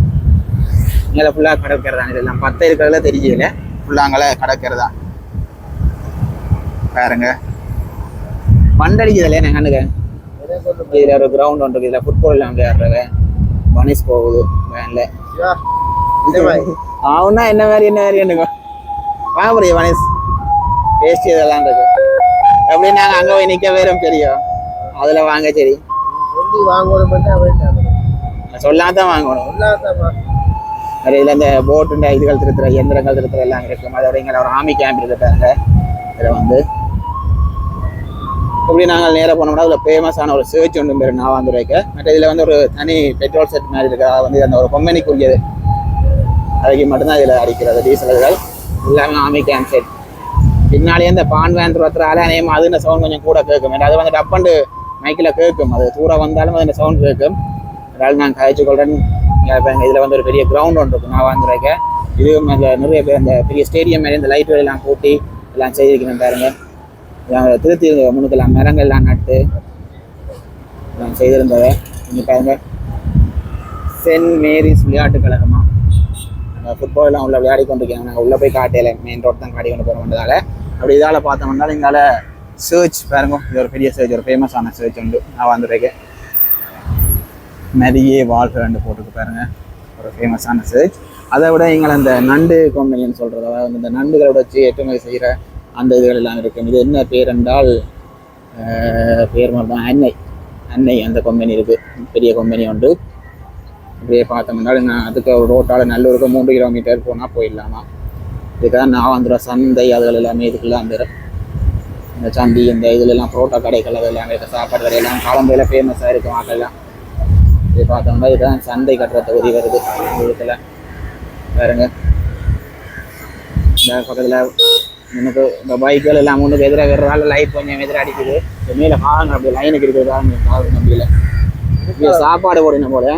இங்கே ஃபுல்லாக கடற்கரை இதெல்லாம் பத்த இருக்கிறதுல தெரியல ஃபுல்லாக அங்கே கடற்கரை தான் பாருங்க. பண்டடிக்குதுல என்ன கண்ணுங்க? இதில் ஒரு கிரவுண்ட் ஒன்று இதில் ஃபுட்பால் விளையாடுறவ மனிஷ் போகுது வேனில். அவனா என்ன மாதிரி என்ன மாதிரி எனக்கு வாங்க முடியும் மனிஷ் பேஸ்ட் இதெல்லாம் இருக்கு. எப்படி நாங்கள் அங்கே போய் நிற்க வேறும் தெரியும் அதில் வாங்க சரி. சொல்லி வாங்கணும் மட்டும் அவன் சொல்லாம தான் வாங்கணும். அது இதில் இந்த போட்டு இதுகள் திருத்துற இயந்திரங்கள் திருத்துற எல்லாம் இருக்கும் அதோட இங்கே ஒரு ஆமி கேம்ப் இருக்காங்க இதில் வந்து. இப்படி நாங்கள் நேராக போனோம்னா அதில் ஃபேமஸான ஒரு சர்ச் ஒன்று பேர் நாவாந்துரைக்கு மற்ற இதில் வந்து ஒரு தனி பெட்ரோல் செட் மாதிரி இருக்கு. அது வந்து அந்த ஒரு கொம்பனிக்குரியது அதுக்கு மட்டும்தான் இதில் அடிக்கிறது. டீசல்கள் எல்லாமே ஆமி கேன்செட் செட் பின்னாலே இந்த பான் வேன் துரத்துறால அநேகமாக அது இந்த சவுண்ட் கொஞ்சம் கூட கேட்கும். அது வந்து டப்பண்டு மைக்கில் கேட்கும். அது தூரம் வந்தாலும் அது இந்த சவுண்ட் கேட்கும். அதனால் நான் கழிச்சு கொள்றேன் இதில் வந்து ஒரு பெரிய கிரவுண்ட் ஒன்று இருக்கும் நாவாந்துரைக்க இதுவும் அந்த நிறைய பேர் அந்த பெரிய ஸ்டேடியம் மாதிரி இந்த லைட் எல்லாம் கூட்டி எல்லாம் செய்திருக்கணும் பாருங்க. திருத்தி முன்னுக்கெல்லாம் மரங்கள் எல்லாம் நட்டு எல்லாம் செய்திருந்ததை. இங்கே பாருங்க. சென்ட் மேரிஸ் விளையாட்டு கழகமா? ஃபுட்பால் எல்லாம் உள்ள விளையாடி கொண்டிருக்காங்க நாங்கள் உள்ளே போய் காட்டையில மெயின் ரோட் தான் காட்டி கொண்டு போகிறோம்ன்றதால அப்படி இதால் பார்த்தோம்னா இங்கால சர்ச் பாருங்க இது ஒரு பெரிய சர்ச் ஒரு ஃபேமஸான சர்ச் உண்டு. நான் வந்துருக்கேன். நிறைய வாழ்க்கை போட்டுருக்கு பாருங்க. ஒரு ஃபேமஸான சர்ச் அதை விட எங்களை அந்த நண்டு கம்பெனின்னு சொல்கிறது அதாவது இந்த நண்டுகளோட வச்சு ஏற்றுமதி செய்கிற அந்த இதுகள் எல்லாம் இருக்கும் இது என்ன பேர் என்றால் பேர் மாதிரி தான் அன்னை. அன்னை அந்த கம்பெனி இருக்குது பெரிய கம்பெனி உண்டு. அப்படியே பார்த்தோம்னா நான் அதுக்கு ரோட்டால் நல்லூருக்கு மூன்று கிலோமீட்டர் போனால் போயிடலாமா? இதுக்காக நான் வந்துடும் சந்தை அதுகள் எல்லாமே இதுக்கெல்லாம் வந்துடும் இந்த சந்தி இந்த இதுலலாம் புரோட்டா கடைகள் அதெல்லாம் இருக்க. சாப்பாடு கடையெல்லாம் காலம்பையில் ஃபேமஸாக இருக்கும் அதெல்லாம் இது பார்த்தோம்னா இதுதான் சந்தை கட்டுற தொகுதி வருது. விதத்தில் பாருங்க. இந்த பக்கத்தில் எனக்கு இந்த பைக்குகள் எல்லாம் முன்னுக்கு எதிராக வர்றதால லைட் கொஞ்சம் எதிராக அடிக்குது. மேலே பாருங்க அப்படி லைனுக்கு இருக்கிறதாங்க பாருங்க நம்பியில் சாப்பாடு போடணும் போல.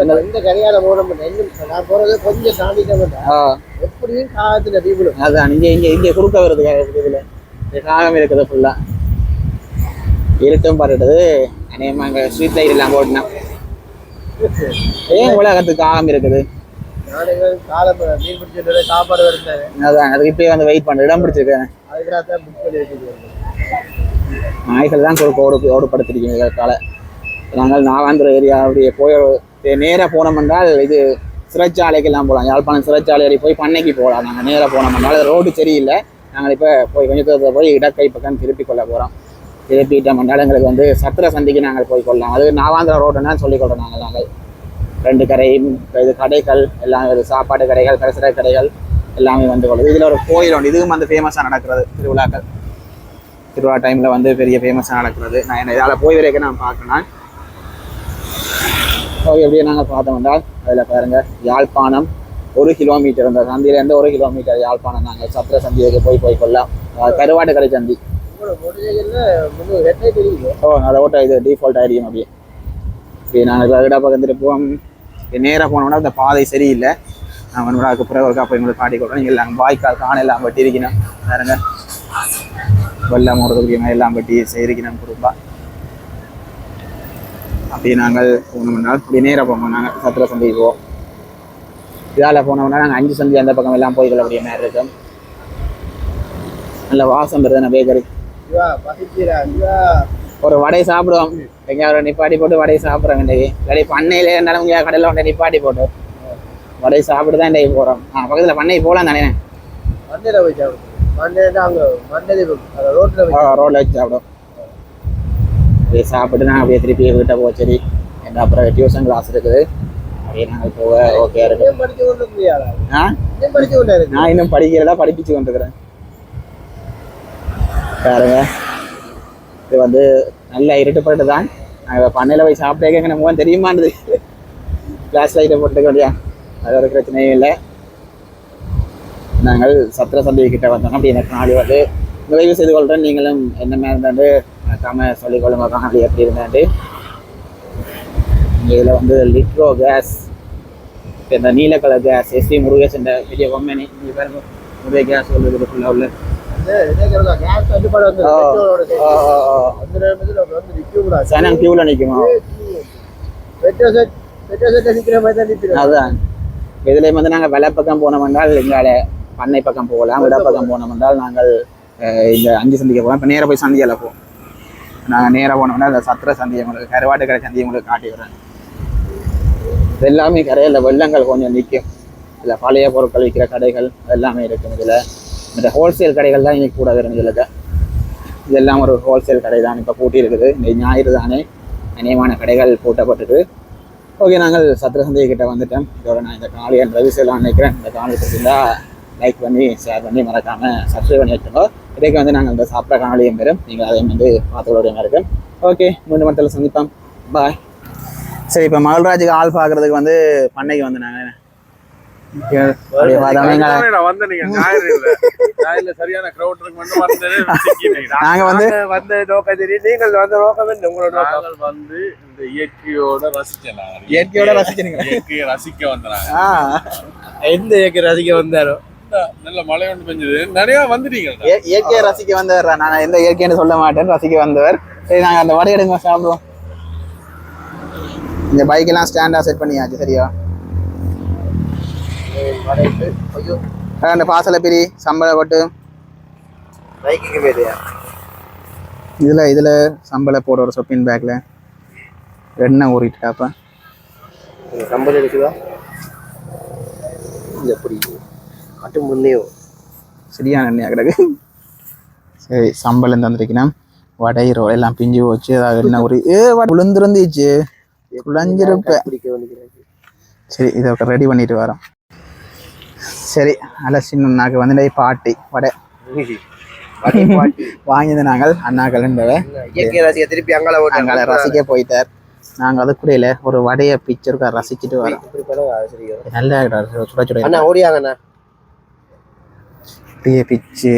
இந்த- இந்த கரையால நான் போறது கொஞ்சம் தாண்டிக்க மாட்டேன். எப்படியும் தீபுடும் அதான் இங்கே இங்கே இங்கே குறுக்க வருது இதில். காகம் இருக்குது ஃபுல்லாக இருட்டும் பரட்டுது. அநேகமாக இங்கே ஸ்ட்ரீட் லைட் எல்லாம் போட்டுனா. ஏன் உலகத்துக்கு காகம் இருக்குது? சாப்பாடு அதான் அதுக்கு இப்பயே வந்து வெயிட் பண்ண இடம் பிடிச்சிருக்கேன். நாய்கள் தான் ஓடு ஓடுபடுத்திருக்கீங்க இதற்கால நாங்கள் நாகாந்திர ஏரியா அப்படியே போய் நேராக போனோம் என்றால் இது சிறைச்சாலைக்கெல்லாம் போகலாம். யாழ்ப்பாணம் சிறைச்சாலை போய் பண்ணைக்கு போகலாம். நாங்கள் நேராக போனோம் என்றால் ரோடு சரியில்லை. நாங்கள் இப்போ போய் கொஞ்சம் தூரத்தில் போய் இடக்கை பக்கம் திருப்பி கொள்ள போகிறோம் திருப்பிட்டோம் என்றால் எங்களுக்கு வந்து சத்திர சந்திக்கு நாங்கள் போய் கொள்ளலாம். அது நாவாந்திர ரோடுன்னு சொல்லிக் கொள்றோம் நாங்கள் நாங்கள். ரெண்டு கடையும் இது கடைகள் எல்லாம் இது சாப்பாடு கடைகள் கடைசிற கடைகள் எல்லாமே வந்து கொள்ளுது. இதில் ஒரு கோயில் ஒன்று இதுவும் வந்து ஃபேமஸாக நடக்கிறது திருவிழாக்கள். திருவிழா டைமில் வந்து பெரிய ஃபேமஸாக நடக்கிறது. நான் என்ன இதால் போய் வரைக்கும் நான் பார்க்கணும். ஓகே எப்படியே நாங்கள் பார்த்தோம் என்றால் அதில் பாருங்க யாழ்ப்பாணம் ஒரு கிலோமீட்டர் அந்த சந்தியிலேருந்து ஒரு கிலோமீட்டர் யாழ்ப்பாணம் நாங்கள் சத்திர சந்திக்கு போய் போய் கொள்ளலாம். கருவாட்டு கடை சந்தி. ஓ அதை ஓட்ட இது டிஃபால்ட் ஆகிடும் அப்படியே. இப்படி நாங்கள் இப்போ விடா பக்கம் திருப்போம் நேராக போனோம்னா அந்த பாதை சரியில்லை. நான் ஒன்று அதுக்கு பிறகு ஒரு போய் உங்களுக்கு காட்டி கொடுக்கணும். நீங்கள் நாங்கள் வாய்க்கால் காண எல்லாம் வெட்டி இருக்கணும் பாருங்க. வெள்ளம் ஓடுறதுக்கு எல்லாம் வெட்டி செய்திருக்கணும் குடும்பா அப்படியே நாங்கள் போனோம்னா அப்படி நேராக போவோம். நாங்கள் சத்திர சந்தைக்கு போவோம். இதால் போனோம்னா நாங்கள் அஞ்சு சந்தி அந்த பக்கம் எல்லாம் போய் கொள்ளக்கூடிய மாதிரி இருக்கும். நல்ல வாசம் வருது நான் பேக்கரி ஒரு வடை சாப்பிடுவோம். எங்கேயாவது நிப்பாட்டி போட்டு வடையை சாப்பிட்றோம் இன்றைக்கு. இல்லாட்டி பண்ணையில இருந்தாலும் இங்கே கடையில் கொண்டு நிப்பாட்டி போட்டு வடை சாப்பிட்டு தான் இன்றைக்கு போகிறோம் ஆ பக்கத்தில் பண்ணை போகலாம் தானே? மண்டையில போய் சாப்பிடுவோம். மண்டையில அங்க போய் ரோட்டில் வச்சு சாப்பிடும் அப்படியே சாப்பிட்டு நான் அப்படியே திருப்பி வீட்டை போக சரி என்ன அப்புறம் டியூஷன் கிளாஸ் இருக்குது. அப்படியே நாங்கள் போக ஓகே இருக்கு. நான் இன்னும் படிக்கிறதா படிப்பிச்சு கொண்டிருக்கிறேன். பாருங்க. இது வந்து நல்ல இருட்டுப்பட்டு தான். நாங்கள் பண்ணையில் போய் சாப்பிட்டே எங்கள் முகம் தெரியுமான்றது கிளாஸ் லைட்டை போட்டுக்க வேண்டியா அது ஒரு பிரச்சனையும் இல்லை. நாங்கள் சத்திர சந்தை கிட்ட வந்தோம். அப்படி எனக்கு நாளை வந்து நிறைவு செய்து கொள்கிறேன் நீங்களும் என்ன மாதிரி இருந்தாண்டு மறக்காம சொல்லிக் கொள்ளுங்க காணொலி எப்படி இருந்தாண்டு இதில் வந்து லிட்ரோ கேஸ் இந்த நீல கலர் கேஸ் எஸ்டி முருகேஷ் இந்த பெரிய கம்பெனி முருகே கேஸ் ஃபுல்லாக உள்ள. அதுதான் இதுலேயும் வந்து நாங்கள் வெலை பக்கம் போனோம் என்றால் எங்கால பண்ணை பக்கம் போகலாம் விட பக்கம் போனோம் என்றால் நாங்கள் இந்த அஞ்சு சந்திக்க போகலாம். இப்போ நேராக போய் சந்தியில் போவோம் நாங்கள் நேராக போனோம்னா அந்த சத்திர சந்தையை உங்களுக்கு கருவாட்டு கடை சந்தையை உங்களுக்கு காட்டி விடுறேன் எல்லாமே கரையில் வெள்ளங்கள் கொஞ்சம் நிற்கும் இதில் பழைய பொருட்கள் விற்கிற கடைகள் எல்லாமே இருக்கும் இதில். இந்த ஹோல்சேல் கடைகள் தான் இன்னைக்கு கூட வரும் இதில். இதெல்லாம் ஒரு ஹோல்சேல் கடை தான் இப்போ பூட்டி இருக்குது இந்த ஞாயிறு தானே அநேகமான கடைகள் பூட்டப்பட்டது. ஓகே நாங்கள் சத்திர சந்தையை கிட்ட வந்துட்டோம். இதோட நான் இந்த காணொலியை ரவி நினைக்கிறேன் இந்த காலையில் பார்த்தீங்கன்னா லைக் பண்ணி ஷேர் பண்ணி மறக்காம சப்ஸ்கிரைப் பண்ணி வச்சுக்கோங்க இன்றைக்கு வந்து நாங்கள் இந்த சாப்பிட்ற காணொலியும் பெறும் நீங்கள் அதையும் வந்து பார்த்துக்கொள்ள இருக்கு. ஓகே மீண்டும் மட்டத்தில் சந்திப்போம். பாய் சரி இப்போ மகள்ராஜுக்கு ஆள் பார்க்கறதுக்கு வந்து பண்ணைக்கு வந்து நாங்கள் நீங்க வந்து வந்த நோக்கம் தெரியும். நீங்கள் வந்த நோக்கம் உங்களோட வந்து இந்த இயற்கையோட ரசிச்சேன். இயற்கையோட ரசிக்கிறீங்க இயற்கையை ரசிக்க வந்தாங்க எந்த ஏக்கர் ரசிக்க வந்தாரோ? நல்ல மழை ஒன்று பெஞ்சது. நிறைய வந்துட்டீங்க இய- இயற்கையை ரசிக்க வந்தவர். நான் எந்த இயற்கைன்னு சொல்ல மாட்டேன் ரசிக்க வந்தவர். சரி நாங்கள் அந்த வடை எடுங்க சாப்பிடுவோம். இந்த பைக்கெல்லாம் ஸ்டாண்டாக செட் பண்ணியாச்சு சரியா? ஐயோ. அந்த பாசலை பிரி சம்பளம் போட்டு பைக்குக்கு போயிடுயா இதில் இதில் சம்பளை போட ஒரு சொப்பின் பேக்கில் எண்ணெய் ஊறிட்டாப்பா சம்பளம் இருக்குதா இது எப்படி மட்டும் முன்னையும் சரியான எண்ணெயாக கிடக்கு. சரி சம்பளம் தந்துருக்கணும் வடை ரோ எல்லாம் பிஞ்சு வச்சு அதாவது எண்ணெய் ஊறி ஏ விழுந்துருந்துச்சு குழஞ்சிருப்ப. பிடிக்க வந்துக்கிறாங்க சரி இதை ரெடி பண்ணிட்டு வரோம். சரி சின்ன நாக்கு வந்து பாட்டி வடை. வாங்கியது நாங்கள் அண்ணாக்கள் திருப்பி அங்கால ரசிக்க போயிட்டார். நாங்கள் அதுக்குடையில ஒரு வடையை பிக்சருக்கா ரசிச்சுட்டு வரோம். அது. நல்லா சுட சுட ஓடியாங்கண்ணா. அப்படியே பிச்சு.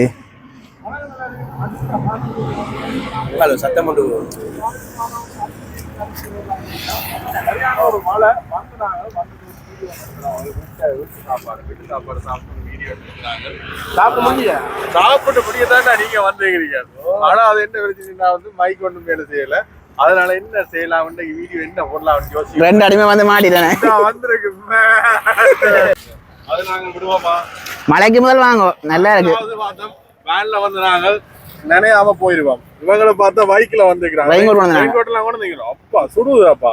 ஹலோ சத்தம் ஒரு மழை வந்து நாங்கள் வந்து வீட்டு சாப்பாடு வீட்டு சாப்பாடு சாப்பிட்டு வீடியோ எடுத்துருக்காங்க சாப்பிட முடியா சாப்பிட்ட முடிய தான் நீங்க வந்துக்கிறீங்க ஆனா அது என்ன பிரச்சனைனா வந்து மைக் ஒன்றும் வேலை செய்யல. அதனால என்ன செய்யலாம்? வீடியோ என்ன போடலாம் யோசிச்சு ரெண்டு அடிமை வந்து மாட்டிட்டேனே வந்திருக்கு. அது நாங்க விடுவோமா மலைக்கு முதல் வாங்கும் நல்லா இருக்கு. வேன்ல வந்து நாங்கள் நினையாம போயிருவோம் இவங்களை பார்த்தா பைக்ல வந்துக்கிறாங்க Bike ல வந்தாங்க. பைக் கூட நிக்கிறோம். அப்பா சுடுதுப்பா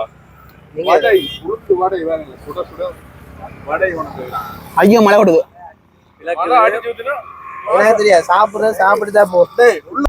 வடை உளுந்து வடை சுட சுட வடை உனக்கு. ஐயோ மழை எனக்கு தெரியாது. சாப்பிடுறது சாப்பிட்டு தான் போ டேய், உள்ள